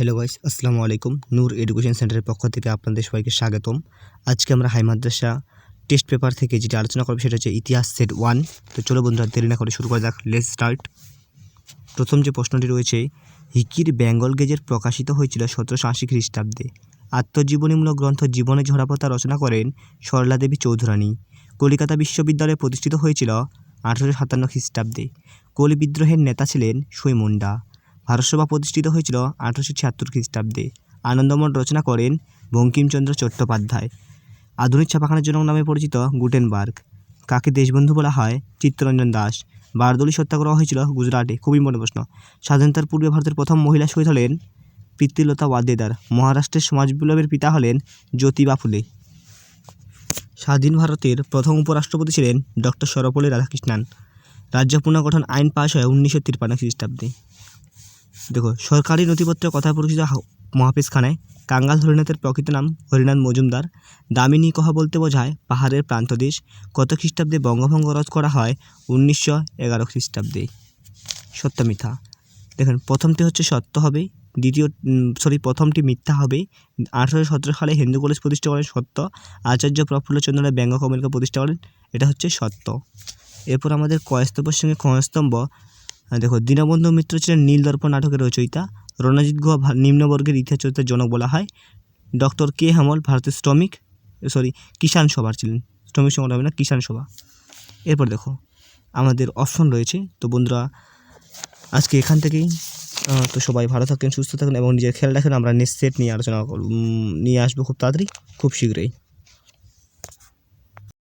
Hello guys আসসালামু আলাইকুম নূর education সেন্টারের পক্ষ থেকে আপনাদের সবাইকে স্বাগতম। আজকে আমরা হাই মাদ্রাসা টেস্ট পেপার থেকে যেটা আলোচনা করব সেটা হচ্ছে ইতিহাস সেট ওয়ান তো চলো বন্ধুরা, দেরি না করে শুরু করা যাক লেস স্টার্ট প্রথম যে প্রশ্নটি রয়েছে, হিকির বেঙ্গল গেজের প্রকাশিত হয়েছিল সতেরোশো আশি খ্রিস্টাব্দে। আত্মজীবনীমূলক গ্রন্থ জীবনে ঝরাপথা রচনা করেন সরলা দেবী চৌধুরানী। কলিকাতা বিশ্ববিদ্যালয়ে প্রতিষ্ঠিত হয়েছিল আঠারোশো সাতান্ন খ্রিস্টাব্দে। কোল বিদ্রোহের নেতা ছিলেন সৈমুন্ডা ভারতসভা প্রতিষ্ঠিত হয়েছিল আঠারোশো ছিয়াত্তর খ্রিস্টাব্দে। আনন্দমঠ রচনা করেন বঙ্কিমচন্দ্র চট্টোপাধ্যায়। আধুনিক ছাপাখানার জনক নামে পরিচিত গুটেনবার্গ। কাকে দেশবন্ধু বলা হয়? চিত্তরঞ্জন দাস। বারদলি সত্যাগ্রহ হয়েছিল গুজরাটে। খুবই ইম্পর্টেন্ট প্রশ্ন। স্বাধীনতার পূর্বে ভারতের প্রথম মহিলা শহীদ হলেন প্রীতিলতা ওয়াদ্দেদার মহারাষ্ট্রের সমাজ বিপ্লবের পিতা হলেন জ্যোতিবা ফুলে। স্বাধীন ভারতের প্রথম উপরাষ্ট্রপতি ছিলেন ডক্টর সর্বপল্লী রাধাকৃষ্ণান। রাজ্য পুনর্গঠন আইন পাশ হয় উনিশশো তিপ্পান্ন খ্রিস্টাব্দে। দেখো, সরকারি নথিপত্রে কথা পরিচিত মহাফিজ খানায়। কাঙ্গাল হরিনাথের প্রকৃত নাম হরিনাথ মজুমদার। দামিনী কহা বলতে বোঝায় পাহাড়ের প্রান্তদেশ কত খ্রিস্টাব্দে বঙ্গভঙ্গ রদ করা হয়? উনিশশো এগারো খ্রিস্টাব্দে। সত্য মিথ্যা। দেখেন, প্রথমটি হচ্ছে সত্য হবে, দ্বিতীয় সরি প্রথমটি মিথ্যা হবে। আঠারোশো সতেরো সালে হিন্দু কলেজ প্রতিষ্ঠা করেন সত্য। আচার্য প্রফুল্লচন্দ্র ব্যঙ্গ কমিলকা প্রতিষ্ঠা করেন, এটা হচ্ছে সত্য। এরপর আমাদের কয়স্তম্ভের সঙ্গে ক্ষয়স্তম্ভ দেখো, দীনবন্ধু মিত্র ছিলেন নীলদর্প নাটকের রচয়িতা। রণজিৎ গুহা নিম্নবর্গের ইতিহাস চরিত্রের জনক বলা হয়। ডক্টর কে হেমল, ভারতের শ্রমিক সরি কিষাণ সভার ছিলেন। শ্রমিক সংগঠন হবে না, কিষাণ সভা। এরপর দেখো, আমাদের অপশন রয়েছে। তো বন্ধুরা, আজকে এখান থেকেই তো সবাই ভালো থাকেন, সুস্থ থাকেন এবং নিজের খেয়াল রাখেন। আমরা নেক্সট সেট নিয়ে আলোচনা নিয়ে আসব খুব তাড়াতাড়ি, খুব শীঘ্রই।